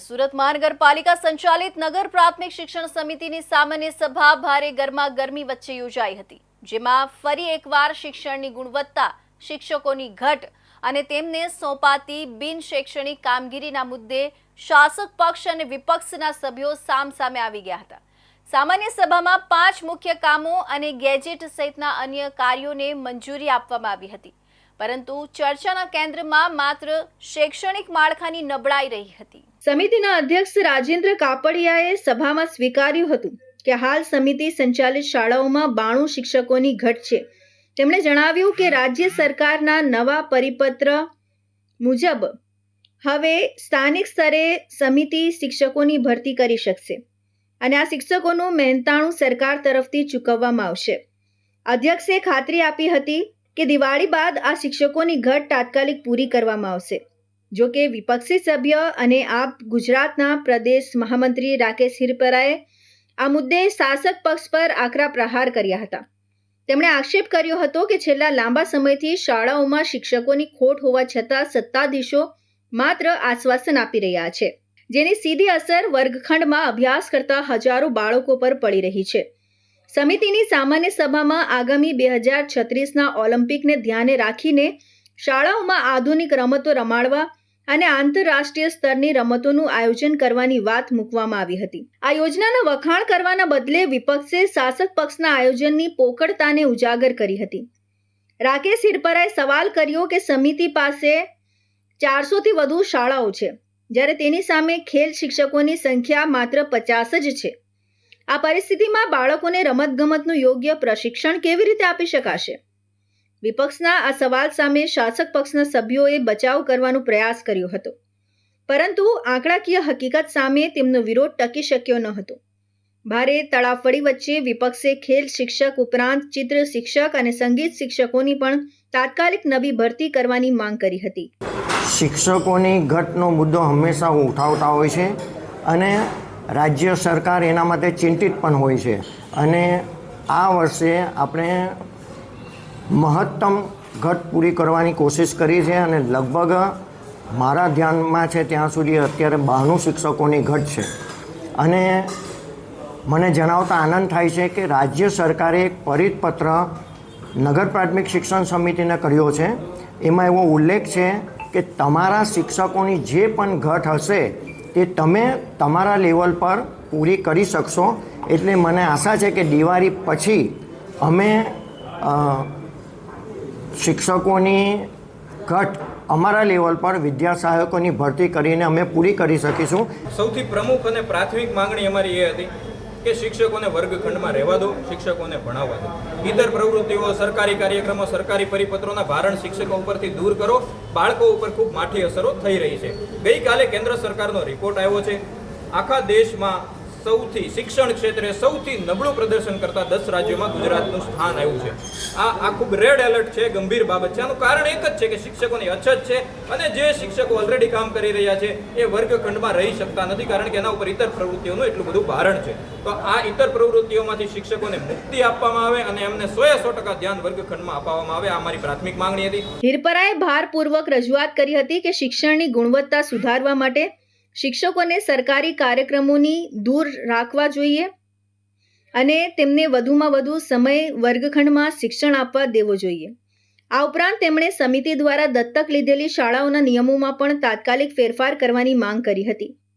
સુરત મહાનગરપાલિકા સંચાલિત નગર પ્રાથમિક શિક્ષણ સમિતિની સામાન્ય સભા ભારે ગરમા ગરમી વચ્ચે યોજાઈ હતી, જેમાં ફરી એકવાર શિક્ષણની ગુણવત્તા, શિક્ષકોની ઘટ અને તેમને સોંપાતી બિન શૈક્ષણિક કામગીરીના મુદ્દે શાસક પક્ષ અને વિપક્ષના સભ્યો સામસામે આવી ગયા હતા. સામાન્ય સભામાં પાંચ મુખ્ય કામો અને ગેજેટ સહિતના અન્ય કાર્યોને મંજૂરી આપવામાં આવી હતી. પરંતુ ચર્ચાના કેન્દ્રમાં માત્ર શૈક્ષણિક માળખાની નબળાઈ રહી હતી. સમિતિના અધ્યક્ષ રાજેન્દ્ર કાપડિયાએ સભામાં સ્વીકાર્યું હતું કે હાલ સમિતિ સંચાલિત શાળાઓમાં બાણું શિક્ષકોની ઘટ છે. તેમણે જણાવ્યું કે રાજ્ય સરકારના નવા પરિપત્ર મુજબ હવે સ્થાનિક સ્તરે સમિતિ શિક્ષકોની ભરતી કરી શકશે અને આ શિક્ષકોનું મહેનતાણું સરકાર તરફથી ચૂકવવામાં આવશે. અધ્યક્ષે ખાતરી આપી હતી કે દિવાળી બાદ આ શિક્ષકોની ઘટ તાત્કાલિક પૂરી કરવામાં આવશે. જો કે વિપક્ષી સભ્ય અને આપ ગુજરાતના પ્રદેશ મહામંત્રી રાકેશ હિરપરાએ આ મુદ્દે શાસક પક્ષ પર આકરા પ્રહાર કર્યા હતા. તેમણે આક્ષેપ કર્યો હતો કે છેલ્લા લાંબા સમયથી શાળાઓમાં શિક્ષકોની ખોટ હોવા છતાં સત્તાધીશો માત્ર આશ્વાસન આપી રહ્યા છે. જેની સીધી અસર વર્ગખંડમાં અભ્યાસ કરતા હજારો બાળકો પર પડી રહી છે. સમિતિની સામાન્ય સભામાં આગામી બે હજાર છત્રીસના ઓલિમ્પિકને ધ્યાને રાખીને શાળાઓમાં આધુનિક રમતો રમાડવા અને આંતરરાષ્ટ્રીય સ્તરની રમતોનું આયોજન કરવાની વાત મૂકવામાં આવી હતી. આ યોજનાના વખાણ કરવાના બદલે વિપક્ષે શાસક પક્ષના આયોજનની પોકળતાને ઉજાગર કરી હતી. રાકેશ હિરપરાએ સવાલ કર્યો કે સમિતિ પાસે ચારસોથી વધુ શાળાઓ છે, જ્યારે તેની સામે ખેલ શિક્ષકોની સંખ્યા માત્ર પચાસ જ છે. આ પરિસ્થિતિમાં બાળકોને રમતગમતનું યોગ્ય પ્રશિક્ષણ કેવી રીતે આપી શકાશે? વિપક્ષના આ સવાલ સામે શાસક પક્ષના સભ્યોએ બચાવ કરવાનો પ્રયાસ કર્યો હતો. પરંતુ આંકડાકીય હકીકત સામે તેમનો વિરોધ ટકી શક્યો ન હતો. ભારે તળાફળી વચ્ચે વિપક્ષે ખેલ શિક્ષક ઉપરાંત ચિત્ર શિક્ષક અને સંગીત શિક્ષકોની પણ તાત્કાલિક નવી ભરતી કરવાની માંગ કરી હતી. શિક્ષકોની ઘટનો મુદ્દો હંમેશા ઉઠાવતા હોય છે અને રાજ્ય સરકાર એના માટે ચિંતિત પણ હોય છે. અને આ વર્ષે આપણે મહત્તમ ઘટ પૂરી કરવાની કોશિશ કરી છે અને લગભગ મારા ધ્યાનમાં છે ત્યાં સુધી અત્યારે બાણું શિક્ષકોની ઘટ છે. અને મને જણાવતા આનંદ થાય છે કે રાજ્ય સરકારે એક પરિપત્ર નગર પ્રાથમિક શિક્ષણ સમિતિને કર્યો છે. એમાં એવો ઉલ્લેખ છે કે તમારા શિક્ષકોની જે પણ ઘટ હશે તે તમે તમારા લેવલ પર પૂરી કરી શકશો. એટલે મને આશા છે કે દિવાળી પછી અમે શિક્ષકોની ઘટ અમારા લેવલ પર વિદ્યા સહાયકોની ભરતી કરીને અમે પૂરી કરી શકીશું. સૌથી પ્રમુખ અને પ્રાથમિક માંગણી અમારી એ હતી કે શિક્ષકોને વર્ગખંડમાં રહેવા દો, શિક્ષકોને ભણાવવા દો. ઇતર પ્રવૃત્તિઓ, સરકારી કાર્યક્રમો, સરકારી પરિપત્રોના ભારણ શિક્ષકો ઉપરથી દૂર કરો. બાળકો ઉપર ખૂબ માઠી અસરો થઈ રહી છે. ગઈકાલે કેન્દ્ર સરકારનો રિપોર્ટ આવ્યો છે. આખા દેશમાં સૌથી શિક્ષણ ક્ષેત્રે સૌથી નબળું પ્રદર્શન કરતા દસ રાજ્યોમાં ગુજરાતનું સ્થાન આવ્યું છે. આ આ ખૂબ રેડ એલર્ટ છે, ગંભીર બાબત છે. આનું કારણ એક જ છે કે શિક્ષકોની અછત છે અને જે શિક્ષકો ઓલરેડી કામ કરી રહ્યા છે એ વર્ગખંડમાં રહી શકતા નથી કારણ કે એના ઉપર ઇતર પ્રવૃત્તિઓનું એટલું બધું ભારણ છે. તો આ ઇતર પ્રવૃત્તિઓમાંથી શિક્ષકોને મુક્તિ આપવામાં આવે અને એમને સો સો ટકા ધ્યાન વર્ગખંડમાં અપાવવામાં આવે, આ મારી પ્રાથમિક માંગણી હતી. હિરપરાએ ભારપૂર્વક રજૂઆત કરી હતી કે શિક્ષણની ગુણવત્તા સુધારવા માટે શિક્ષકોને સરકારી કાર્યક્રમોની દૂર રાખવા જોઈએ અને તેમને વધુમાં વધુ સમય વર્ગખંડમાં શિક્ષણ આપવા દેવો જોઈએ. આ ઉપરાંત તેમણે સમિતિ દ્વારા દત્તક લીધેલી શાળાઓના નિયમોમાં પણ તાત્કાલિક ફેરફાર કરવાની માંગ કરી હતી.